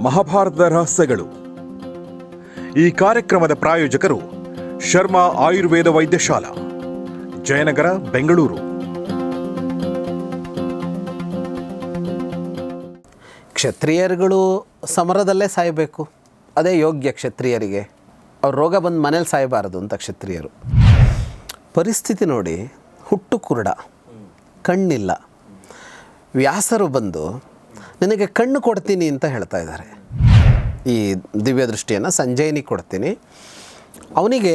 ಮಹಾಭಾರತದ ರಹಸ್ಯಗಳು. ಈ ಕಾರ್ಯಕ್ರಮದ ಪ್ರಾಯೋಜಕರು ಶರ್ಮಾ ಆಯುರ್ವೇದ ವೈದ್ಯಶಾಲಾ, ಜಯನಗರ, ಬೆಂಗಳೂರು. ಕ್ಷತ್ರಿಯರುಗಳು ಸಮರದಲ್ಲೇ ಸಾಯಬೇಕು. ಅದೇ ಯೋಗ್ಯ ಕ್ಷತ್ರಿಯರಿಗೆ. ಅವ್ರ ರೋಗ ಬಂದು ಮನೇಲಿ ಸಾಯಬಾರದು ಅಂತ ಕ್ಷತ್ರಿಯರು. ಪರಿಸ್ಥಿತಿ ನೋಡಿ ಹುಟ್ಟು ಕುರುಡ, ಕಣ್ಣಿಲ್ಲ. ವ್ಯಾಸರು ಬಂದು ನಿನಗೆ ಕಣ್ಣು ಕೊಡ್ತೀನಿ ಅಂತ ಹೇಳ್ತಾ ಇದ್ದಾರೆ. ಈ ದಿವ್ಯ ದೃಷ್ಟಿಯನ್ನು ಸಂಜಯನಿಗೆ ಕೊಡ್ತೀನಿ. ಅವನಿಗೆ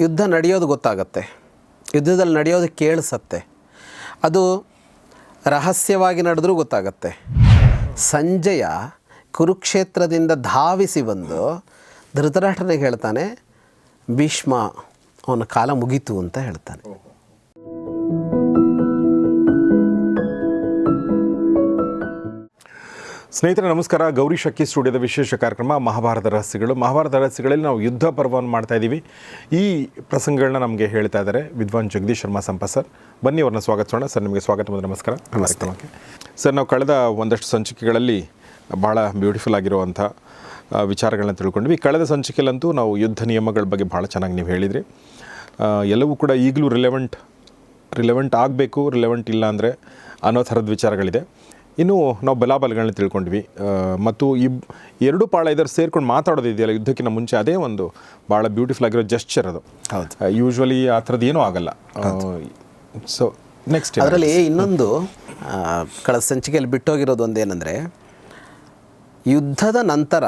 ಯುದ್ಧ ನಡೆಯೋದು ಗೊತ್ತಾಗತ್ತೆ. ಯುದ್ಧದಲ್ಲಿ ನಡೆಯೋದು ಕೇಳಿಸತ್ತೆ. ಅದು ರಹಸ್ಯವಾಗಿ ನಡೆದ್ರೂ ಗೊತ್ತಾಗತ್ತೆ. ಸಂಜಯ ಕುರುಕ್ಷೇತ್ರದಿಂದ ಧಾವಿಸಿ ಬಂದು ಧೃತರಾಷ್ಟ್ರನಿಗೆ ಹೇಳ್ತಾನೆ, ಭೀಷ್ಮ, ಅವನ ಕಾಲ ಮುಗೀತು ಅಂತ ಹೇಳ್ತಾನೆ. ಸ್ನೇಹಿತರೆ ನಮಸ್ಕಾರ. ಗೌರಿ ಶಕ್ಕಿ ಸ್ಟುಡಿಯೋದ ವಿಶೇಷ ಕಾರ್ಯಕ್ರಮ ಮಹಾಭಾರತ ರಹಸ್ಯಗಳು. ಮಹಾಭಾರತ ರಹಸ್ಯಗಳಲ್ಲಿ ನಾವು ಯುದ್ಧ ಪರ್ವವನ್ನು ಮಾಡ್ತಾ ಇದ್ದೀವಿ. ಈ ಪ್ರಸಂಗಗಳನ್ನ ನಮಗೆ ಹೇಳ್ತಾ ಇದ್ದಾರೆ ವಿದ್ವಾನ್ ಜಗದೀಶ್ ಶರ್ಮಾ ಸಂಪ ಸರ್. ಬನ್ನಿ ಅವ್ರನ್ನ ಸ್ವಾಗತಿಸೋಣ ಸರ್ ನಿಮಗೆ ಸ್ವಾಗತ ಮತ್ತು ನಮಸ್ಕಾರ. ಕಾರ್ಯಕ್ರಮಕ್ಕೆ. ಸರ್ ನಾವು ಕಳೆದ ಒಂದಷ್ಟು ಸಂಚಿಕೆಗಳಲ್ಲಿ ಭಾಳ ಬ್ಯೂಟಿಫುಲ್ ಆಗಿರುವಂಥ ವಿಚಾರಗಳನ್ನ ತಿಳ್ಕೊಂಡ್ವಿ ಕಳೆದ ಸಂಚಿಕೆಯಲ್ಲಂತೂ ನಾವು ಯುದ್ಧ ನಿಯಮಗಳ ಬಗ್ಗೆ ಭಾಳ ಚೆನ್ನಾಗಿ ನೀವು ಹೇಳಿದ್ರಿ. ಎಲ್ಲವೂ ಕೂಡ ಈಗಲೂ ರಿಲೆವೆಂಟ್ ರಿಲೆವೆಂಟ್ ಆಗಬೇಕು ರಿಲೆವೆಂಟ್ ಇಲ್ಲ ಅಂದರೆ ಅನ್ನೋ ಥರದ ವಿಚಾರಗಳಿದೆ. ಇನ್ನು ನಾವು ಬಲಾಬಲಗಳನ್ನ ತಿಳ್ಕೊಂಡ್ವಿ. ಮತ್ತು ಇಬ್ ಎರಡು ಪಾಳ ಇದ್ರು ಸೇರ್ಕೊಂಡು ಮಾತಾಡೋದಿದೆಯಲ್ಲ ಯುದ್ಧಕ್ಕಿಂತ ಮುಂಚೆ ಅದೇ ಒಂದು ಭಾಳ ಬ್ಯೂಟಿಫುಲ್ ಆಗಿರೋ ಜೆಸ್ಚರ್ ಅದು. ಹೌದು. ಯೂಶ್ವಲಿ ಆ ಥರದ್ದು ಏನೂ ಆಗಲ್ಲ. ಸೊ ನೆಕ್ಸ್ಟ್ ಅದರಲ್ಲಿ ಇನ್ನೊಂದು ಕಳ ಕಳೆದ ಸಂಚಿಕೆಯಲ್ಲಿ ಬಿಟ್ಟೋಗಿರೋದು ಒಂದೇನೆಂದರೆ ಯುದ್ಧದ ನಂತರ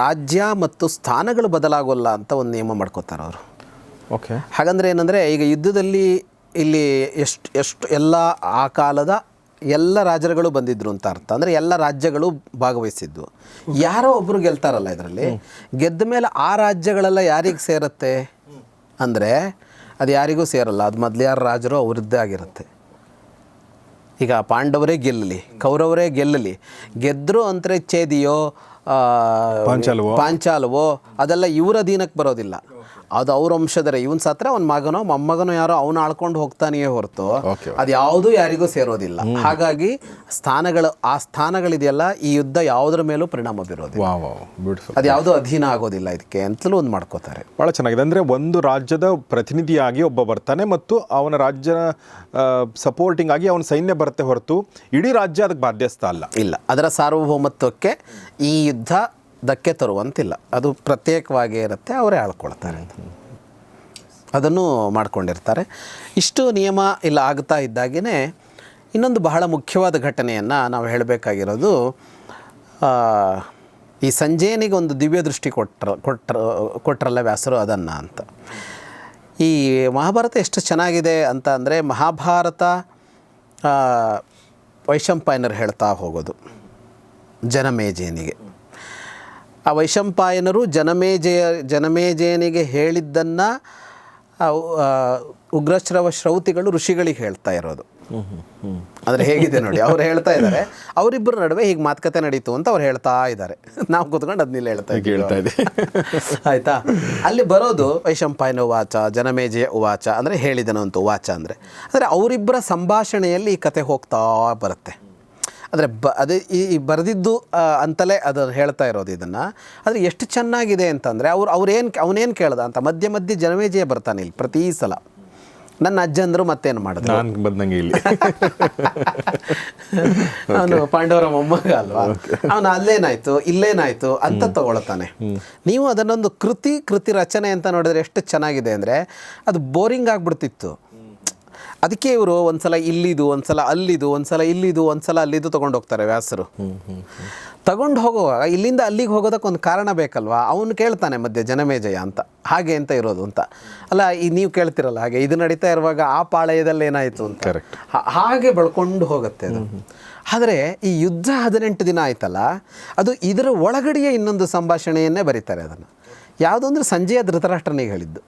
ರಾಜ್ಯ ಮತ್ತು ಸ್ಥಾನಗಳು ಬದಲಾಗೋಲ್ಲ ಅಂತ ಒಂದು ನಿಯಮ ಮಾಡ್ಕೋತಾರೆ ಅವರು. ಓಕೆ ಹಾಗಂದ್ರೆ ಏನಂದರೆ ಈಗ ಯುದ್ಧದಲ್ಲಿ ಇಲ್ಲಿ ಎಷ್ಟು ಎಷ್ಟು ಎಲ್ಲ ಆ ಕಾಲದ ಎಲ್ಲ ರಾಜರುಗಳು ಬಂದಿದ್ರು ಅಂತ ಅರ್ಥ. ಅಂದರೆ ಎಲ್ಲ ರಾಜ್ಯಗಳು ಭಾಗವಹಿಸಿದ್ವು ಯಾರೋ ಒಬ್ಬರು ಗೆಲ್ತಾರಲ್ಲ ಇದರಲ್ಲಿ? ಗೆದ್ದ ಮೇಲೆ ಆ ರಾಜ್ಯಗಳೆಲ್ಲ ಯಾರಿಗೆ ಸೇರುತ್ತೆ? ಅಂದರೆ ಅದು ಯಾರಿಗೂ ಸೇರಲ್ಲ. ಅದು ಮೊದಲು ಯಾರು ರಾಜರು ಅವ್ರದ್ದೇ ಆಗಿರುತ್ತೆ. ಈಗ ಪಾಂಡವರೇ ಗೆಲ್ಲಲಿ ಕೌರವರೇ ಗೆಲ್ಲಲಿ. ಗೆದ್ದರು ಅಂದರೆ ಛೇದಿಯೋ ಪಾಂಚಾಲವೋ. ಪಾಂಚಾಲವೋ ಅದೆಲ್ಲ ಇವರ ಅಧೀನಕ್ಕೆ ಬರೋದಿಲ್ಲ. ಅದು ಅವ್ರ ವಂಶದರೆ ಇವನ್ ಸತ್ರ ಅವ್ನ ಮಗನೋ ಮೊಮ್ಮಗನೋ ಯಾರೋ ಅವನು ಆಳ್ಕೊಂಡು ಹೋಗ್ತಾನೆಯೇ ಹೊರತು. ಅದು ಯಾವುದು ಯಾರಿಗೂ ಸೇರೋದಿಲ್ಲ. ಹಾಗಾಗಿ ಸ್ಥಾನಗಳು ಆ ಸ್ಥಾನಗಳಿದೆಯಲ್ಲ ಈ ಯುದ್ಧ ಯಾವುದರ ಮೇಲೂ ಪರಿಣಾಮ ಬೀರೋದಿಲ್ಲ. ಅದು ಯಾವುದೂ ಅಧೀನ ಆಗೋದಿಲ್ಲ ಇದಕ್ಕೆ ಅಂತಲೂ ಒಂದು ಮಾಡ್ಕೋತಾರೆ. ಭಾಳ ಚೆನ್ನಾಗಿದೆ. ಅಂದರೆ ಒಂದು ರಾಜ್ಯದ ಪ್ರತಿನಿಧಿಯಾಗಿ ಒಬ್ಬ ಬರ್ತಾನೆ ಮತ್ತು ಅವನ ರಾಜ್ಯ ಸಪೋರ್ಟಿಂಗ್ ಆಗಿ ಅವನ ಸೈನ್ಯ ಬರುತ್ತೆ ಹೊರತು. ಇಡೀ ರಾಜ್ಯ ಅದಕ್ಕೆ ಬಾಧ್ಯಸ್ಥ ಅಲ್ಲ. ಇಲ್ಲ. ಅದರ ಸಾರ್ವಭೌಮತ್ವಕ್ಕೆ ಈ ಯುದ್ಧ ಧಕ್ಕೆ ತರುವಂತಿಲ್ಲ. ಅದು ಪ್ರತ್ಯೇಕವಾಗಿ ಇರುತ್ತೆ, ಅವರೇ ಆಳ್ಕೊಳ್ತಾರೆ ಅದನ್ನು ಮಾಡ್ಕೊಂಡಿರ್ತಾರೆ. ಇಷ್ಟು ನಿಯಮ ಇಲ್ಲ ಆಗ್ತಾ ಇದ್ದಾಗೇ ಇನ್ನೊಂದು ಬಹಳ ಮುಖ್ಯವಾದ ಘಟನೆಯನ್ನು ನಾವು ಹೇಳಬೇಕಾಗಿರೋದು ಈ ಸಂಜಯನಿಗೆ ಒಂದು ದಿವ್ಯ ದೃಷ್ಟಿ ಕೊಟ್ಟರು ಕೊಟ್ಟರ ಕೊಟ್ಟರಲ್ಲ ವ್ಯಾಸರು ಅದನ್ನು ಅಂತ. ಈ ಮಹಾಭಾರತ ಎಷ್ಟು ಚೆನ್ನಾಗಿದೆ ಅಂತ ಅಂದರೆ ಮಹಾಭಾರತ ವೈಶಂಪಾಯನರು ಹೇಳ್ತಾ ಹೋಗೋದು ಜನಮೇಜಯನಿಗೆ ಆ ವೈಶಂಪಾಯನರು ಜನಮೇಜಯ ಜನಮೇಜಯನಿಗೆ ಹೇಳಿದ್ದನ್ನು ಉಗ್ರಶ್ರವ ಶ್ರೌತಿಗಳು ಋಷಿಗಳಿಗೆ ಹೇಳ್ತಾ ಇರೋದು. ಅಂದರೆ ಹೇಗಿದೆ ನೋಡಿ ಅವ್ರು ಹೇಳ್ತಾ ಇದ್ದಾರೆ. ಅವರಿಬ್ಬರ ನಡುವೆ ಹೀಗೆ ಮಾತುಕತೆ ನಡೀತು ಅಂತ ಅವ್ರು ಹೇಳ್ತಾ ಇದ್ದಾರೆ. ನಾವು ಕೂತ್ಕೊಂಡು ಅದನ್ನೆಲ್ಲ ಹೇಳ್ತಾ ಇದ್ದೀವಿ. ಹೇಳ್ತಾ ಇದೆ. ಆಯ್ತಾ? ಅಲ್ಲಿ ಬರೋದು ವೈಶಂಪಾಯನ ಉವಾಚ ಜನಮೇಜಯ ಉವಾಚ ಅಂದರೆ ಹೇಳಿದನು ಅಂತ ಉವಾಚ ಅಂದರೆ. ಅಂದರೆ ಅವರಿಬ್ಬರ ಸಂಭಾಷಣೆಯಲ್ಲಿ ಈ ಕತೆ ಹೋಗ್ತಾ ಬರುತ್ತೆ. ಅಂದರೆ ಬ ಅದೇ ಈ ಬರೆದಿದ್ದು ಅಂತಲೇ ಅದು ಹೇಳ್ತಾ ಇರೋದು ಇದನ್ನು. ಆದರೆ ಎಷ್ಟು ಚೆನ್ನಾಗಿದೆ ಅಂತಂದರೆ ಅವ್ರು ಅವ್ರೇನು ಅವನೇನು ಕೇಳ್ದ ಅಂತ ಮಧ್ಯ ಮಧ್ಯೆ ಜನಮೇಜಯ ಬರ್ತಾನೆ ಇಲ್ಲಿ ಪ್ರತಿ ಸಲ. ನನ್ನ ಅಜ್ಜಂದರು ಮತ್ತೇನು ಮಾಡಿದ್ರು? ನಾನು ಬಂದಂಗೆ ಇಲ್ಲಿ. ಅವನು ಪಾಂಡವರ ಮೊಮ್ಮಗ ಅಲ್ವಾ? ಅವನು ಅಲ್ಲೇನಾಯ್ತು ಇಲ್ಲೇನಾಯ್ತು ಅಂತ ತಗೊಳ್ತಾನೆ. ನೀವು ಅದನ್ನೊಂದು ಕೃತಿ ಕೃತಿ ರಚನೆ ಅಂತ ನೋಡಿದ್ರೆ ಎಷ್ಟು ಚೆನ್ನಾಗಿದೆ ಅಂದರೆ ಅದು ಬೋರಿಂಗ್ ಆಗ್ಬಿಡ್ತಿತ್ತು. ಅದಕ್ಕೆ ಇವರು ಒಂದ್ಸಲ ಇಲ್ಲಿದು ಒಂದ್ಸಲ ಅಲ್ಲಿದು ಒಂದ್ಸಲ ಇಲ್ಲಿದು ಒಂದ್ಸಲ ಅಲ್ಲಿದು ತಗೊಂಡು ಹೋಗ್ತಾರೆ ವ್ಯಾಸರು. ತಗೊಂಡು ಹೋಗುವಾಗ ಇಲ್ಲಿಂದ ಅಲ್ಲಿಗೆ ಹೋಗೋದಕ್ಕೆ ಒಂದು ಕಾರಣ ಬೇಕಲ್ವಾ? ಅವನು ಕೇಳ್ತಾನೆ ಮಧ್ಯೆ ಜನಮೇಜಯ ಅಂತ. ಹಾಗೆ ಅಂತ ಇರೋದು ಅಂತ. ಅಲ್ಲ ಈ ನೀವು ಕೇಳ್ತಿರಲ್ಲ ಹಾಗೆ ಇದು ನಡೀತಾ ಇರುವಾಗ ಆ ಪಾಳಯದಲ್ಲಿ ಏನಾಯಿತು ಅಂತ. ಹಾಗೆ ಬಳ್ಕೊಂಡು ಹೋಗುತ್ತೆ ಅದು. ಆದರೆ ಈ ಯುದ್ಧ ಹದಿನೆಂಟು ದಿನ ಆಯ್ತಲ್ಲ ಅದು ಇದರ ಒಳಗಡೆಯೇ ಇನ್ನೊಂದು ಸಂಭಾಷಣೆಯನ್ನೇ ಬರೀತಾರೆ ಅದನ್ನು. ಯಾವುದು ಅಂದರೆ ಸಂಜೆಯ ಧೃತರಾಷ್ಟ್ರನಿಗೆ ಹೇಳಿದ್ದು.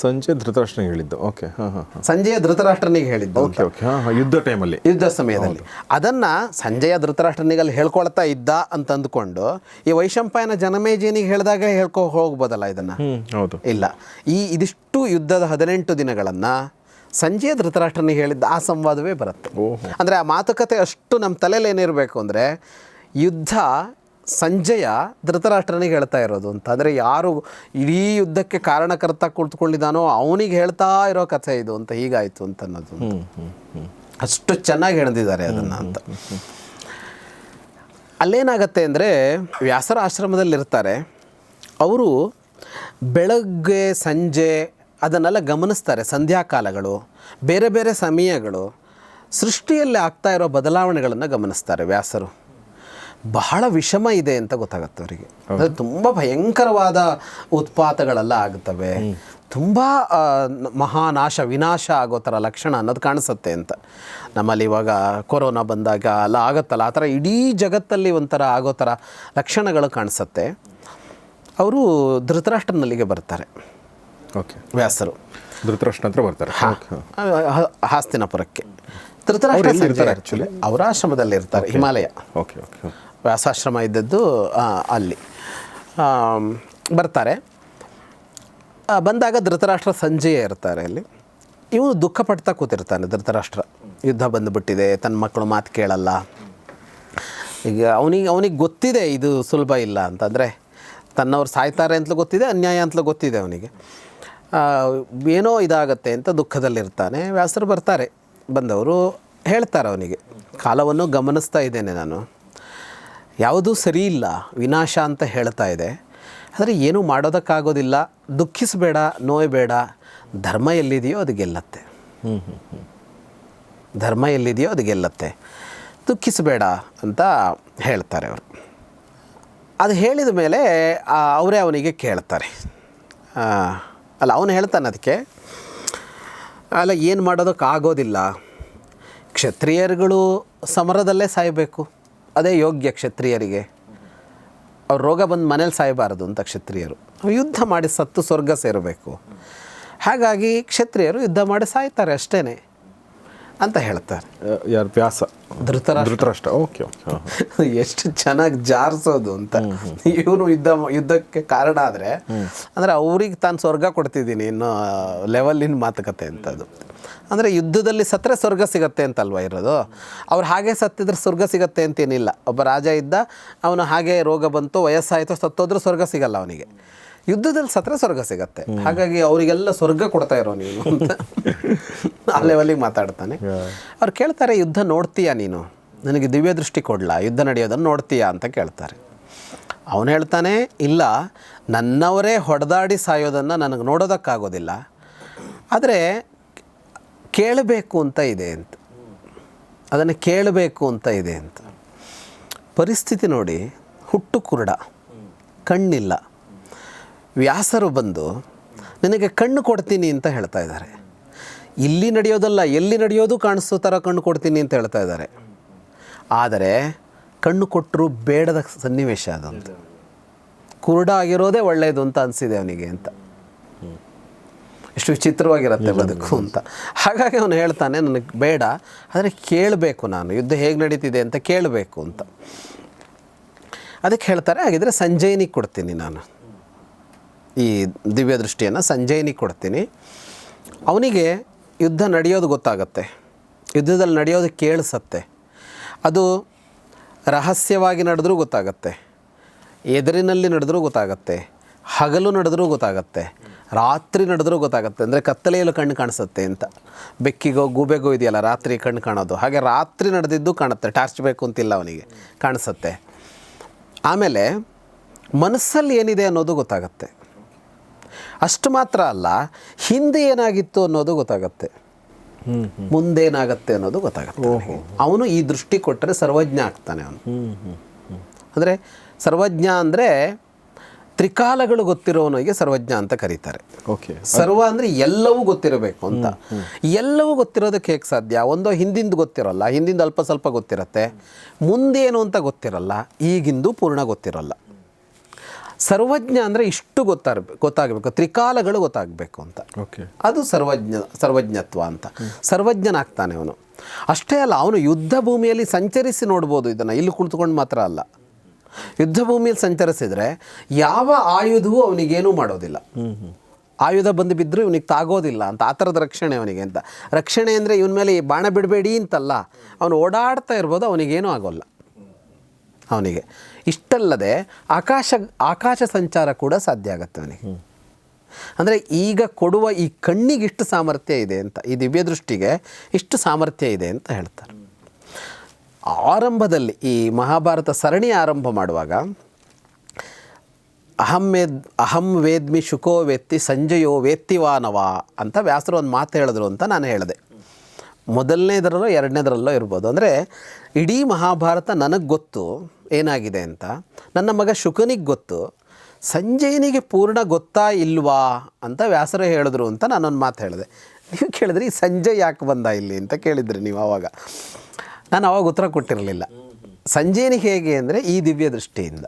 ಸಂಜೆ ಧೃತರಾಷ್ಟ್ರನಿಗೆ ಹೇಳಿದ್ದು. ಓಕೆ ಹಾಂ ಹಾಂ ಹಾಂ. ಸಂಜೆಯ ಧೃತರಾಷ್ಟ್ರನಿಗೆ ಹೇಳಿದ್ದು ಓಕೆ ಓಕೆ ಯುದ್ಧ ಟೈಮಲ್ಲಿ ಯುದ್ಧ ಸಮಯದಲ್ಲಿ. ಅದನ್ನು ಸಂಜೆಯ ಧೃತರಾಷ್ಟ್ರನಿಗೆ ಅಲ್ಲಿ ಹೇಳ್ಕೊಳ್ತಾ ಇದ್ದ ಅಂತ ಅಂದ್ಕೊಂಡು ಈ ವೈಶಂಪಾಯನ ಜನಮೇಜಿನಿಗೆ ಹೇಳಿದಾಗ ಹೇಳ್ಕೊ ಹೋಗ್ಬೋದಲ್ಲ ಇದನ್ನು? ಹೌದು. ಇಲ್ಲ. ಈ ಇದಿಷ್ಟು ಯುದ್ಧದ ಹದಿನೆಂಟು ದಿನಗಳನ್ನು ಸಂಜೆಯ ಧೃತರಾಷ್ಟ್ರನಿಗೆ ಹೇಳಿದ್ದ ಆ ಸಂವಾದವೇ ಬರುತ್ತೆ. ಅಂದರೆ ಆ ಮಾತುಕತೆ ಅಷ್ಟು ನಮ್ಮ ತಲೆಯಲ್ಲಿ ಏನಿರಬೇಕು ಅಂದರೆ ಯುದ್ಧ ಸಂಜಯ ಧೃತರಾಷ್ಟ್ರನಿಗೆ ಹೇಳ್ತಾ ಇರೋದು ಅಂತ. ಅಂದರೆ ಯಾರು ಇಡೀ ಯುದ್ಧಕ್ಕೆ ಕಾರಣಕರ್ತ ಕುಳಿತುಕೊಂಡಿದ್ದಾನೋ ಅವನಿಗೆ ಹೇಳ್ತಾ ಇರೋ ಕಥೆ ಇದು ಅಂತ ಹೀಗಾಯಿತು ಅಂತ ಅನ್ನೋದು ಅಷ್ಟು ಚೆನ್ನಾಗಿ ಹೇಳ್ದಿದ್ದಾರೆ ಅದನ್ನು ಅಂತ. ಅಲ್ಲೇನಾಗತ್ತೆ ಅಂದರೆ ವ್ಯಾಸರ ಆಶ್ರಮದಲ್ಲಿರ್ತಾರೆ. ಅವರು ಬೆಳಗ್ಗೆ ಸಂಜೆ ಅದನ್ನೆಲ್ಲ ಗಮನಿಸ್ತಾರೆ ಸಂಧ್ಯಾಕಾಲಗಳು ಬೇರೆ ಬೇರೆ ಸಮಯಗಳು. ಸೃಷ್ಟಿಯಲ್ಲಿ ಆಗ್ತಾ ಇರೋ ಬದಲಾವಣೆಗಳನ್ನು ಗಮನಿಸ್ತಾರೆ ವ್ಯಾಸರು. ಬಹಳ ವಿಷಮ ಇದೆ ಅಂತ ಗೊತ್ತಾಗುತ್ತೆ ಅವರಿಗೆ. ಅದು ತುಂಬ ಭಯಂಕರವಾದ ಉತ್ಪಾತಗಳೆಲ್ಲ ಆಗುತ್ತವೆ ತುಂಬ ಮಹಾನಾಶ ವಿನಾಶ ಆಗೋ ಥರ ಲಕ್ಷಣ ಅನ್ನೋದು ಕಾಣಿಸುತ್ತೆ ಅಂತ. ನಮ್ಮಲ್ಲಿ ಇವಾಗ ಕೊರೋನಾ ಬಂದಾಗ ಅಲ್ಲ ಆಗುತ್ತಲ್ಲ ಆ ಥರ ಇಡೀ ಜಗತ್ತಲ್ಲಿ ಒಂಥರ ಆಗೋ ಥರ ಲಕ್ಷಣಗಳು ಕಾಣಿಸುತ್ತೆ. ಅವರು ಧೃತರಾಷ್ಟ್ರನಲ್ಲಿಗೆ ಬರ್ತಾರೆ. ಓಕೆ. ವ್ಯಾಸರು. ಧೃತರಾಷ್ಟ್ರ ಹತ್ರ ಬರ್ತಾರೆ. ಹಾಸ್ತಿನಪುರಕ್ಕೆ. ಧೃತರಾಷ್ಟ್ರ ಅವರ ಆಶ್ರಮದಲ್ಲಿ ಇರ್ತಾರೆ ಹಿಮಾಲಯ. Okay okay. ವ್ಯಾಸಾಶ್ರಮ ಇದ್ದದ್ದು ಅಲ್ಲಿ. ಬರ್ತಾರೆ. ಬಂದಾಗ ಧೃತರಾಷ್ಟ್ರ ಸಂಜೆಯೇ ಇರ್ತಾರೆ ಅಲ್ಲಿ. ಇವನು ದುಃಖ ಪಡ್ತಾ ಕೂತಿರ್ತಾನೆ ಧೃತರಾಷ್ಟ್ರ. ಯುದ್ಧ ಬಂದುಬಿಟ್ಟಿದೆ, ತನ್ನ ಮಕ್ಕಳು ಮಾತು ಕೇಳಲ್ಲ. ಈಗ ಅವನಿಗೆ ಅವನಿಗೆ ಗೊತ್ತಿದೆ ಇದು ಸುಲಭ ಇಲ್ಲ ಅಂತಂದರೆ, ತನ್ನವ್ರು ಸಾಯ್ತಾರೆ ಅಂತಲೂ ಗೊತ್ತಿದೆ, ಅನ್ಯಾಯ ಅಂತಲೂ ಗೊತ್ತಿದೆ ಅವನಿಗೆ. ಏನೋ ಇದಾಗತ್ತೆ ಅಂತ ದುಃಖದಲ್ಲಿರ್ತಾನೆ. ವ್ಯಾಸರು ಬರ್ತಾರೆ, ಬಂದವರು ಹೇಳ್ತಾರೆ ಅವನಿಗೆ. ಕಾಲವನ್ನು ಗಮನಿಸ್ತಾ ಇದ್ದೇನೆ ನಾನು. ಯಾವುದೂ ಸರಿ ಇಲ್ಲ ವಿನಾಶ ಅಂತ ಹೇಳ್ತಾ ಇದೆ. ಆದರೆ ಏನೂ ಮಾಡೋದಕ್ಕಾಗೋದಿಲ್ಲ ದುಃಖಿಸಬೇಡ ನೋಯಬೇಡ ಧರ್ಮ ಎಲ್ಲಿದೆಯೋ ಅದು ಗೆಲ್ಲತ್ತೆ. ಧರ್ಮ ಎಲ್ಲಿದೆಯೋ ಅದು ಗೆಲ್ಲತ್ತೆ. ದುಃಖಿಸಬೇಡ ಅಂತ ಹೇಳ್ತಾರೆ ಅವರು. ಅದು ಹೇಳಿದ ಮೇಲೆ ಅವರೇ ಅವನಿಗೆ ಕೇಳ್ತಾರೆ. ಅಲ್ಲ ಅವನು ಹೇಳ್ತಾನೆ ಅದಕ್ಕೆ ಅಲ್ಲ ಏನು ಮಾಡೋದಕ್ಕಾಗೋದಿಲ್ಲ. ಕ್ಷತ್ರಿಯರುಗಳು ಸಮರದಲ್ಲೇ ಸಾಯಬೇಕು. ಅದೇ ಯೋಗ್ಯ ಕ್ಷತ್ರಿಯರಿಗೆ. ಅವ್ರು ರೋಗ ಬಂದು ಮನೇಲಿ ಸಾಯಬಾರದು ಅಂತ ಕ್ಷತ್ರಿಯರು. ಯುದ್ಧ ಮಾಡಿ ಸತ್ತು ಸ್ವರ್ಗ ಸೇರಬೇಕು. ಹಾಗಾಗಿ ಕ್ಷತ್ರಿಯರು ಯುದ್ಧ ಮಾಡಿ ಸಾಯ್ತಾರೆ ಅಷ್ಟೇ ಅಂತ ಹೇಳ್ತಾರೆ. ಯಾರು ವ್ಯಾಸ? ಧೃತರಾಷ್ಟ್ರ. ಧೃತರಾಷ್ಟ್ರ. ಓಕೆ ಎಷ್ಟು ಚೆನ್ನಾಗಿ ಜಾರಿಸೋದು ಅಂತ. ಇವನು ಯುದ್ಧ ಯುದ್ಧಕ್ಕೆ ಕಾರಣ ಆದರೆ ಅಂದರೆ ಅವ್ರಿಗೆ ತಾನು ಸ್ವರ್ಗ ಕೊಡ್ತಿದ್ದೀನಿ ಇನ್ನೂ ಲೆವೆಲ್ಲಿನ ಮಾತುಕತೆ ಅಂತ ಅದು ಅಂದರೆ ಯುದ್ಧದಲ್ಲಿ ಸತ್ತರೆ ಸ್ವರ್ಗ ಸಿಗತ್ತೆ ಅಂತಲ್ವ ಇರೋದು? ಅವ್ರು ಹಾಗೆ ಸತ್ತಿದ್ರೆ ಸ್ವರ್ಗ ಸಿಗತ್ತೆ ಅಂತೇನಿಲ್ಲ. ಒಬ್ಬ ರಾಜ ಇದ್ದ ಅವನು ಹಾಗೆ ರೋಗ ಬಂತು ವಯಸ್ಸಾಯಿತು ಸತ್ತೋದ್ರೂ ಸ್ವರ್ಗ ಸಿಗಲ್ಲ ಅವನಿಗೆ. ಯುದ್ಧದಲ್ಲಿ ಸತ್ತರೆ ಸ್ವರ್ಗ ಸಿಗತ್ತೆ. ಹಾಗಾಗಿ ಅವರಿಗೆಲ್ಲ ಸ್ವರ್ಗ ಕೊಡ್ತಾ ಇರೋ ನೀನು ಅಂತ ಆ ಲೆವೆಲಿಗೆ ಮಾತಾಡ್ತಾನೆ. ಅವ್ರು ಕೇಳ್ತಾರೆ ಯುದ್ಧ ನೋಡ್ತೀಯಾ ನೀನು? ನನಗೆ ದಿವ್ಯ ದೃಷ್ಟಿ ಕೊಡಲ? ಯುದ್ಧ ನಡೆಯೋದನ್ನು ನೋಡ್ತೀಯಾ? ಅಂತ ಕೇಳ್ತಾರೆ. ಅವನು ಹೇಳ್ತಾನೆ ಇಲ್ಲ ನನ್ನವರೇ ಹೊಡೆದಾಡಿ ಸಾಯೋದನ್ನು ನನಗೆ ನೋಡೋದಕ್ಕಾಗೋದಿಲ್ಲ. ಆದರೆ ಕೇಳಬೇಕು ಅಂತ ಇದೆ ಅಂತ. ಅದನ್ನು ಕೇಳಬೇಕು ಅಂತ ಇದೆ ಅಂತ. ಪರಿಸ್ಥಿತಿ ನೋಡಿ, ಹುಟ್ಟು ಕುರುಡ, ಕಣ್ಣಿಲ್ಲ. ವ್ಯಾಸರು ಬಂದು, ನಿನಗೆ ಕಣ್ಣು ಕೊಡ್ತೀನಿ ಅಂತ ಹೇಳ್ತಾ ಇದ್ದಾರೆ. ಇಲ್ಲಿ ನಡೆಯೋದಲ್ಲ, ಎಲ್ಲಿ ನಡೆಯೋದು ಕಾಣಿಸೋ ಥರ ಕಣ್ಣು ಕೊಡ್ತೀನಿ ಅಂತ ಹೇಳ್ತಾ ಇದ್ದಾರೆ. ಆದರೆ, ಕಣ್ಣು ಕೊಟ್ಟರು ಬೇಡದ ಸನ್ನಿವೇಶ ಅದಂತ ಕುರುಡ ಆಗಿರೋದೇ ಒಳ್ಳೆಯದು ಅಂತ ಅನಿಸಿದೆ ಅವನಿಗೆ ಅಂತ. ಎಷ್ಟು ವಿಚಿತ್ರವಾಗಿರುತ್ತೆ ಬದುಕು ಅಂತ. ಹಾಗಾಗಿ ಅವನು ಹೇಳ್ತಾನೆ ನನಗೆ ಬೇಡ ಆದರೆ ಕೇಳಬೇಕು ನಾನು ಯುದ್ಧ ಹೇಗೆ ನಡೀತಿದೆ ಅಂತ ಕೇಳಬೇಕು ಅಂತ. ಅದಕ್ಕೆ ಹೇಳ್ತಾರೆ ಹಾಗಿದ್ರೆ ಸಂಜಯನಿಗೆ ಕೊಡ್ತೀನಿ ನಾನು. ಈ ದಿವ್ಯ ದೃಷ್ಟಿಯನ್ನು ಸಂಜಯನಿಗೆ ಕೊಡ್ತೀನಿ. ಅವನಿಗೆ ಯುದ್ಧ ನಡೆಯೋದು ಗೊತ್ತಾಗತ್ತೆ. ಯುದ್ಧದಲ್ಲಿ ನಡೆಯೋದು ಕೇಳಿಸತ್ತೆ. ಅದು ರಹಸ್ಯವಾಗಿ ನಡೆದ್ರೂ ಗೊತ್ತಾಗತ್ತೆ. ಎದುರಿನಲ್ಲಿ ನಡೆದ್ರೂ ಗೊತ್ತಾಗತ್ತೆ. ಹಗಲು ನಡೆದ್ರೂ ಗೊತ್ತಾಗತ್ತೆ. ರಾತ್ರಿ ನಡೆದ್ರೂ ಗೊತ್ತಾಗುತ್ತೆ. ಅಂದರೆ ಕತ್ತಲೆಯಲ್ಲೂ ಕಣ್ಣು ಕಾಣಿಸುತ್ತೆ ಅಂತ. ಬೆಕ್ಕಿಗೋ ಗೂಬೆಗೋ ಇದೆಯಲ್ಲ ರಾತ್ರಿ ಕಣ್ಣು ಕಾಣೋದು. ಹಾಗೆ ರಾತ್ರಿ ನಡೆದಿದ್ದು ಕಾಣುತ್ತೆ. ಟಾರ್ಚ್ ಬೇಕು ಅಂತಿಲ್ಲ ಅವನಿಗೆ. ಕಾಣಿಸುತ್ತೆ. ಆಮೇಲೆ ಮನಸ್ಸಲ್ಲಿ ಏನಿದೆ ಅನ್ನೋದು ಗೊತ್ತಾಗುತ್ತೆ. ಅಷ್ಟು ಮಾತ್ರ ಅಲ್ಲ ಹಿಂದೆ ಏನಾಗಿತ್ತು ಅನ್ನೋದು ಗೊತ್ತಾಗತ್ತೆ. ಮುಂದೇನಾಗತ್ತೆ ಅನ್ನೋದು ಗೊತ್ತಾಗುತ್ತೆ ಅವನು ಈ ದೃಷ್ಟಿ ಕೊಟ್ಟರೆ ಸರ್ವಜ್ಞ ಆಗ್ತಾನೆ ಅವನು. ಅಂದರೆ ಸರ್ವಜ್ಞ ಅಂದರೆ ತ್ರಿಕಾಲಗಳು ಗೊತ್ತಿರೋವನಿಗೆ ಸರ್ವಜ್ಞ ಅಂತ ಕರೀತಾರೆ. ಓಕೆ ಸರ್ವ ಅಂದರೆ ಎಲ್ಲವೂ ಗೊತ್ತಿರಬೇಕು ಅಂತ. ಎಲ್ಲವೂ ಗೊತ್ತಿರೋದಕ್ಕೆ ಹೇಗೆ ಸಾಧ್ಯ? ಒಂದೋ ಹಿಂದಿಂದು ಗೊತ್ತಿರಲ್ಲ ಹಿಂದಿಂದ ಅಲ್ಪ ಸ್ವಲ್ಪ ಗೊತ್ತಿರತ್ತೆ ಮುಂದೇನು ಅಂತ ಗೊತ್ತಿರಲ್ಲ ಈಗಿಂದು ಪೂರ್ಣ ಗೊತ್ತಿರಲ್ಲ. ಸರ್ವಜ್ಞ ಅಂದರೆ ಇಷ್ಟು ಗೊತ್ತಾಗಬೇಕು ಗೊತ್ತಾಗಬೇಕು ತ್ರಿಕಾಲಗಳು ಗೊತ್ತಾಗಬೇಕು ಅಂತ. ಓಕೆ ಅದು ಸರ್ವಜ್ಞ ಸರ್ವಜ್ಞತ್ವ ಅಂತ. ಸರ್ವಜ್ಞನಾಗ್ತಾನೆ ಅವನು. ಅಷ್ಟೇ ಅಲ್ಲ ಅವನು ಯುದ್ಧ ಭೂಮಿಯಲ್ಲಿ ಸಂಚರಿಸಿ ನೋಡ್ಬೋದು ಇದನ್ನು ಇಲ್ಲಿ ಕುಳಿತುಕೊಂಡು ಮಾತ್ರ ಅಲ್ಲ. ಯುದ್ಧ ಭೂಮಿಯಲ್ಲಿ ಸಂಚರಿಸಿದರೆ ಯಾವ ಆಯುಧವೂ ಅವನಿಗೇನೂ ಮಾಡೋದಿಲ್ಲ. ಆಯುಧ ಬಂದು ಬಿದ್ದರೂ ಇವನಿಗೆ ತಾಗೋದಿಲ್ಲ ಅಂತ, ಆ ಥರದ ರಕ್ಷಣೆ ಅವನಿಗೆ ಅಂತ. ರಕ್ಷಣೆ ಅಂದರೆ ಇವನ ಮೇಲೆ ಈ ಬಾಣ ಬಿಡಬೇಡಿ ಅಂತಲ್ಲ, ಅವನು ಓಡಾಡ್ತಾ ಇರ್ಬೋದು, ಅವನಿಗೇನೂ ಆಗೋಲ್ಲ. ಅವನಿಗೆ ಇಷ್ಟಲ್ಲದೆ ಆಕಾಶ ಆಕಾಶ ಸಂಚಾರ ಕೂಡ ಸಾಧ್ಯ ಆಗುತ್ತೆ ಅವನಿಗೆ. ಅಂದರೆ ಈಗ ಕೊಡುವ ಈ ಕಣ್ಣಿಗೆ ಇಷ್ಟು ಸಾಮರ್ಥ್ಯ ಇದೆ ಅಂತ, ಈ ದಿವ್ಯ ದೃಷ್ಟಿಗೆ ಇಷ್ಟು ಸಾಮರ್ಥ್ಯ ಇದೆ ಅಂತ ಹೇಳ್ತಾರೆ. ಆರಂಭದಲ್ಲಿ, ಈ ಮಹಾಭಾರತ ಸರಣಿ ಆರಂಭ ಮಾಡುವಾಗ, ಅಹಂ ವೇದ್ ಅಹಂ ವೇದ್ಮಿ ಶುಕೋ ವೇತ್ತಿ ಸಂಜಯೋ ವೇತ್ತಿವಾನವ ಅಂತ ವ್ಯಾಸರು ಒಂದು ಮಾತು ಹೇಳಿದ್ರು ಅಂತ ನಾನು ಹೇಳಿದೆ. ಮೊದಲನೇದರಲ್ಲೋ ಎರಡನೇದರಲ್ಲೋ ಇರ್ಬೋದು. ಅಂದರೆ, ಇಡೀ ಮಹಾಭಾರತ ನನಗೆ ಗೊತ್ತು ಏನಾಗಿದೆ ಅಂತ, ನನ್ನ ಮಗ ಶುಕನಿಗೆ ಗೊತ್ತು, ಸಂಜಯನಿಗೆ ಪೂರ್ಣ ಗೊತ್ತಾ ಇಲ್ವಾ ಅಂತ ವ್ಯಾಸರು ಹೇಳಿದ್ರು ಅಂತ ನಾನೊಂದು ಮಾತು ಹೇಳಿದೆ. ನೀವು ಕೇಳಿದ್ರಿ, ಸಂಜಯ್ ಯಾಕೆ ಬಂದ ಇಲ್ಲಿ ಅಂತ ಕೇಳಿದ್ರಿ ನೀವು ಆವಾಗ. ನಾನು ಅವಾಗ ಉತ್ತರ ಕೊಟ್ಟಿರಲಿಲ್ಲ. ಸಂಜಯನಿಗೆ ಹೇಗೆ ಅಂದರೆ ಈ ದಿವ್ಯ ದೃಷ್ಟಿಯಿಂದ.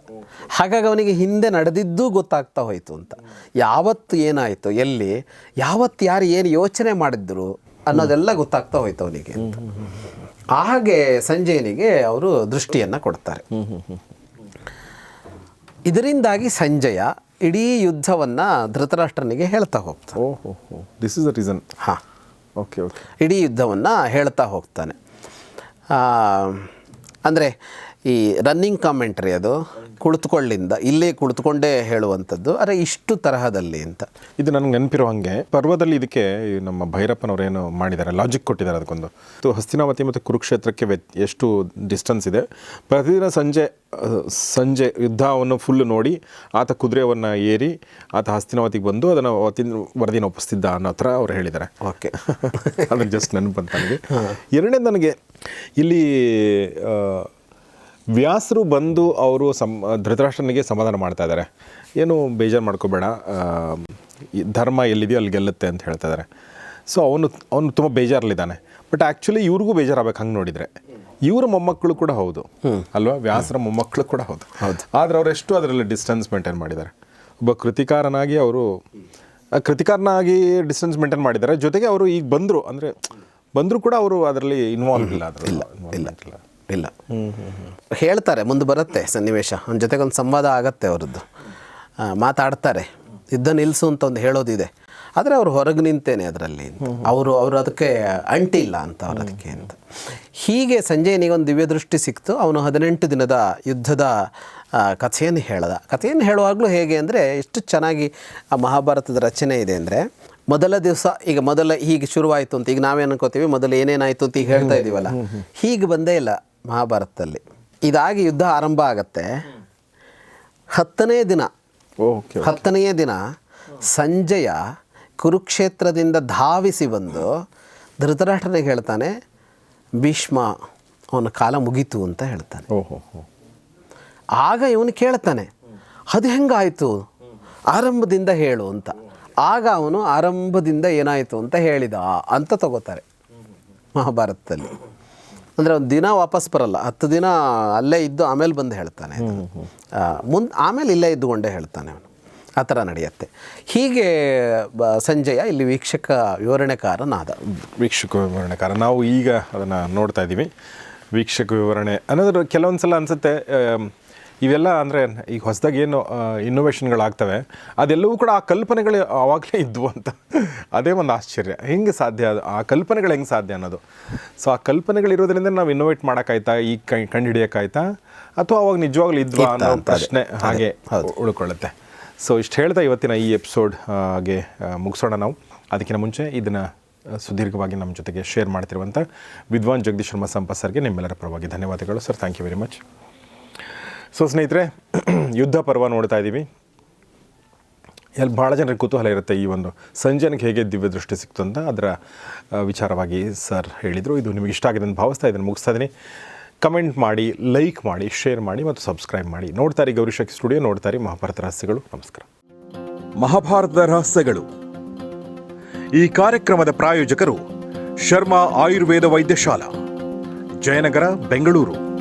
ಹಾಗಾಗಿ ಅವನಿಗೆ ಹಿಂದೆ ನಡೆದಿದ್ದೂ ಗೊತ್ತಾಗ್ತಾ ಹೋಯಿತು ಅಂತ. ಯಾವತ್ತು ಏನಾಯಿತು ಎಲ್ಲಿ ಯಾವತ್ತು ಯಾರು ಏನು ಯೋಚನೆ ಮಾಡಿದ್ರು ಅನ್ನೋದೆಲ್ಲ ಗೊತ್ತಾಗ್ತಾ ಹೋಯ್ತು ಅವನಿಗೆ ಅಂತ. ಹಾಗೆ ಸಂಜಯನಿಗೆ ಅವರು ದೃಷ್ಟಿಯನ್ನು ಕೊಡ್ತಾರೆ. ಇದರಿಂದಾಗಿ ಸಂಜಯ ಇಡೀ ಯುದ್ಧವನ್ನು ಧೃತರಾಷ್ಟ್ರನಿಗೆ ಹೇಳ್ತಾ ಹೋಗ್ತಾನೆ. ದಿಸ್ ಇಸ್ ದ ರೀಸನ್ ಹಾಂ. ಓಕೆ ಓಕೆ ಇಡೀ ಯುದ್ಧವನ್ನು ಹೇಳ್ತಾ ಹೋಗ್ತಾನೆ. ಅಂದರೆ ಈ ರನ್ನಿಂಗ್ ಕಾಮೆಂಟ್ರಿ ಅದು ಕುಳಿತುಕೊಳ್ಳಿಂದ ಇಲ್ಲೇ ಕುಳಿತುಕೊಂಡೇ ಹೇಳುವಂಥದ್ದು ಅರೆ ಇಷ್ಟು ತರಹದಲ್ಲಿ ಅಂತ. ಇದು ನನಗೆ ನೆನಪಿರೋ ಹಾಗೆ ಪರ್ವದಲ್ಲಿ ಇದಕ್ಕೆ ನಮ್ಮ ಭೈರಪ್ಪನವರೇನು ಮಾಡಿದ್ದಾರೆ ಲಾಜಿಕ್ ಕೊಟ್ಟಿದ್ದಾರೆ ಅದಕ್ಕೊಂದು. ಇದು ಹಸ್ತಿನಾವತಿ ಮತ್ತು ಕುರುಕ್ಷೇತ್ರಕ್ಕೆ ವ್ಯ ಎಷ್ಟು ಡಿಸ್ಟೆನ್ಸ್ ಇದೆ. ಪ್ರತಿದಿನ ಸಂಜೆ ಸಂಜೆ ಯುದ್ಧವನ್ನು ಫುಲ್ ನೋಡಿ ಆತ ಕುದುರೆಯವನ್ನು ಏರಿ ಆತ ಹಸ್ತಿನಾವತಿಗೆ ಬಂದು ಅದನ್ನು ವರದಿನ ಒಪ್ಪಿಸ್ತಿದ್ದ ಅನ್ನೋ ಥರ ಅವ್ರು ಹೇಳಿದ್ದಾರೆ. ಓಕೆ. ಅದನ್ನು ಜಸ್ಟ್ ನೆನಪು ಅಂತ ನನಗೆ. ಎರಡನೇ ನನಗೆ ಇಲ್ಲಿ ವ್ಯಾಸರು ಬಂದು ಅವರು ಸಮ ಧೃತರಾಷ್ಟ್ರನಿಗೆ ಸಮಾಧಾನ ಮಾಡ್ತಾ ಇದ್ದಾರೆ. ಏನು ಬೇಜಾರು ಮಾಡ್ಕೋಬೇಡ. ಧರ್ಮ ಎಲ್ಲಿದೆಯೋ ಅಲ್ಲಿ ಗೆಲ್ಲುತ್ತೆ ಅಂತ ಹೇಳ್ತಾ ಇದ್ದಾರೆ. ಸೊ ಅವನು ಅವನು ತುಂಬ ಬೇಜಾರಲ್ಲಿದ್ದಾನೆ ಬಟ್ ಆ್ಯಕ್ಚುಲಿ ಇವ್ರಿಗೂ ಬೇಜಾರಾಗಬೇಕು ಹಂಗೆ ನೋಡಿದರೆ. ಇವರ ಮೊಮ್ಮಕ್ಕಳು ಕೂಡ ಹೌದು. ಅಲ್ವಾ? ವ್ಯಾಸರ ಮೊಮ್ಮಕ್ಕಳು ಕೂಡ ಹೌದು. ಆದರೆ ಅವರೆಷ್ಟು ಅದರಲ್ಲಿ ಡಿಸ್ಟೆನ್ಸ್ ಮೇಂಟೈನ್ ಮಾಡಿದ್ದಾರೆ. ಒಬ್ಬ ಕೃತಿಕಾರನಾಗಿ ಅವರು ಕೃತಿಕಾರನಾಗಿ ಡಿಸ್ಟೆನ್ಸ್ ಮೇಂಟೈನ್ ಮಾಡಿದ್ದಾರೆ. ಜೊತೆಗೆ ಅವರು ಈಗ ಬಂದರು. ಅಂದರೆ ಬಂದರೂ ಕೂಡ ಅವರು ಅದರಲ್ಲಿ ಇನ್ವಾಲ್ವ್ ಇಲ್ಲ ಇಲ್ಲ ಇಲ್ಲ ಇಲ್ಲ. ಹೇಳ್ತಾರೆ ಮುಂದೆ ಬರುತ್ತೆ ಸನ್ನಿವೇಶ. ಅವ್ನ ಜೊತೆಗೊಂದು ಸಂವಾದ ಆಗತ್ತೆ ಅವರದ್ದು. ಮಾತಾಡ್ತಾರೆ. ಯುದ್ಧ ನಿಲ್ಲಿಸು ಅಂತ ಒಂದು ಹೇಳೋದಿದೆ. ಆದರೆ ಅವರು ಹೊರಗೆ ನಿಂತೇನೆ ಅದರಲ್ಲಿ ಅವರು ಅವರು ಅದಕ್ಕೆ ಅಂಟಿಲ್ಲ ಅಂತ ಅವ್ರು ಅದಕ್ಕೆ ಅಂತ. ಹೀಗೆ ಸಂಜಯನಿಗೆ ಒಂದು ದಿವ್ಯ ದೃಷ್ಟಿ ಸಿಕ್ತು. ಅವನು ಹದಿನೆಂಟು ದಿನದ ಯುದ್ಧದ ಕಥೆಯನ್ನು ಹೇಳ್ದ. ಕಥೆಯನ್ನು ಹೇಳುವಾಗಲೂ ಹೇಗೆ ಅಂದರೆ ಎಷ್ಟು ಚೆನ್ನಾಗಿ ಆ ಮಹಾಭಾರತದ ರಚನೆ ಇದೆ ಅಂದರೆ ಮೊದಲ ದಿವಸ ಈಗ ಮೊದಲ ಹೀಗೆ ಶುರುವಾಯಿತು ಅಂತ ಈಗ ನಾವೇನು ಅನ್ಕೋತೀವಿ ಮೊದಲು ಏನೇನಾಯಿತು ಅಂತ ಈಗ ಹೇಳ್ತಾ ಇದ್ದೀವಲ್ಲ ಹೀಗೆ ಬಂದೇ ಇಲ್ಲ ಮಹಾಭಾರತದಲ್ಲಿ. ಇದಾಗಿ ಯುದ್ಧ ಆರಂಭ ಆಗತ್ತೆ. ಹತ್ತನೇ ದಿನ ಹತ್ತನೆಯ ದಿನ ಸಂಜಯ ಕುರುಕ್ಷೇತ್ರದಿಂದ ಧಾವಿಸಿ ಬಂದು ಧೃತರಾಷ್ಟ್ರನಿಗೆ ಹೇಳ್ತಾನೆ ಭೀಷ್ಮ ಅವನ ಕಾಲ ಮುಗೀತು ಅಂತ ಹೇಳ್ತಾನೆ. ಆಗ ಇವನು ಕೇಳ್ತಾನೆ ಅದು ಹೆಂಗಾಯಿತು? ಆರಂಭದಿಂದ ಹೇಳು ಅಂತ. ಆಗ ಅವನು ಆರಂಭದಿಂದ ಏನಾಯಿತು ಅಂತ ಹೇಳಿದ ಅಂತ ತಗೋತಾರೆ ಮಹಾಭಾರತದಲ್ಲಿ. ಅಂದರೆ ಒಂದು ದಿನ ವಾಪಸ್ ಬರಲ್ಲ ಹತ್ತು ದಿನ ಅಲ್ಲೇ ಇದ್ದು ಆಮೇಲೆ ಬಂದು ಹೇಳ್ತಾನೆ. ಮುಂದೆ ಆಮೇಲೆ ಇಲ್ಲೇ ಇದ್ದುಕೊಂಡೇ ಹೇಳ್ತಾನೆ ಅವನು. ಆ ಥರ ನಡೆಯುತ್ತೆ. ಹೀಗೆ ಸಂಜಯ ಇಲ್ಲಿ ವೀಕ್ಷಕ ವಿವರಣೆಕಾರನಾದ. ವೀಕ್ಷಕ ವಿವರಣೆಕಾರ ನಾವು ಈಗ ಅದನ್ನು ನೋಡ್ತಾ ಇದ್ದೀವಿ. ವೀಕ್ಷಕ ವಿವರಣೆ ಅನ್ನೋದ್ರ ಕೆಲವೊಂದು ಸಲ ಅನಿಸುತ್ತೆ ಇವೆಲ್ಲ ಅಂದರೆ ಈಗ ಹೊಸದಾಗಿ ಏನು ಇನ್ನೋವೇಷನ್ಗಳಾಗ್ತವೆ ಅದೆಲ್ಲವೂ ಕೂಡ ಆ ಕಲ್ಪನೆಗಳು ಆವಾಗಲೇ ಇದ್ವು ಅಂತ. ಅದೇ ಒಂದು ಆಶ್ಚರ್ಯ. ಹೆಂಗೆ ಸಾಧ್ಯ ಅದು? ಆ ಕಲ್ಪನೆಗಳು ಹೆಂಗೆ ಸಾಧ್ಯ ಅನ್ನೋದು. ಸೊ ಆ ಕಲ್ಪನೆಗಳಿರೋದ್ರಿಂದ ನಾವು ಇನ್ನೋವೇಟ್ ಮಾಡೋಕ್ಕಾಯ್ತಾ? ಈಗ ಕೈ ಕಂಡು ಹಿಡಿಯೋಕ್ಕಾಯ್ತಾ ಅಥವಾ ಅವಾಗ ನಿಜವಾಗ್ಲೂ ಇದ್ವಾ ಅನ್ನೋ ಪ್ರಶ್ನೆ ಹಾಗೆ ಉಳ್ಕೊಳ್ಳುತ್ತೆ. ಸೊ ಇಷ್ಟು ಹೇಳ್ತಾ ಇವತ್ತಿನ ಈ ಎಪಿಸೋಡ್ಗೆ ಮುಗಿಸೋಣ ನಾವು. ಅದಕ್ಕಿಂತ ಮುಂಚೆ ಇದನ್ನು ಸುದೀರ್ಘವಾಗಿ ನಮ್ಮ ಜೊತೆಗೆ ಶೇರ್ ಮಾಡ್ತಿರುವಂಥ ವಿದ್ವಾನ್ ಜಗದೀಶ್ ಶರ್ಮಾ ಸಂಪತ್ ಸರ್ಗೆ ನಿಮ್ಮೆಲ್ಲರ ಪರವಾಗಿ ಧನ್ಯವಾದಗಳು sir. Thank you very much so ಸ್ನೇಹಿತರೆ, ಯುದ್ಧ ಪರ್ವ ನೋಡ್ತಾ ಇದ್ದೀವಿ. ಎಲ್ಲಿ ಭಾಳ ಜನರಿಗೆ ಕುತೂಹಲ ಇರುತ್ತೆ ಈ ಒಂದು ಸಂಜನಿಗೆ ಹೇಗೆ ದಿವ್ಯ ದೃಷ್ಟಿ ಸಿಕ್ತು ಅಂತ ಅದರ ವಿಚಾರವಾಗಿ ಸರ್ ಹೇಳಿದರು. ಇದು ನಿಮಗೆ ಇಷ್ಟ ಆಗಿದೆ ಅಂತ ಭಾವಿಸ್ತಾ ಇದ್ದೀನಿ, ಮುಗಿಸ್ತಾ ಇದ್ದೀನಿ. ಕಮೆಂಟ್ ಮಾಡಿ, ಲೈಕ್ ಮಾಡಿ, ಶೇರ್ ಮಾಡಿ ಮತ್ತು ಸಬ್ಸ್ಕ್ರೈಬ್ ಮಾಡಿ. ನೋಡ್ತಾರೆ ಗೌರಿಶಕ್ತಿ ಸ್ಟುಡಿಯೋ ನೋಡ್ತಾರೆ ಮಹಾಭಾರತ ರಹಸ್ಯಗಳು. ನಮಸ್ಕಾರ. ಮಹಾಭಾರತದ ರಹಸ್ಯಗಳು. ಈ ಕಾರ್ಯಕ್ರಮದ ಪ್ರಾಯೋಜಕರು ಶರ್ಮಾ ಆಯುರ್ವೇದ ವೈದ್ಯಶಾಲಾ, ಜಯನಗರ, ಬೆಂಗಳೂರು.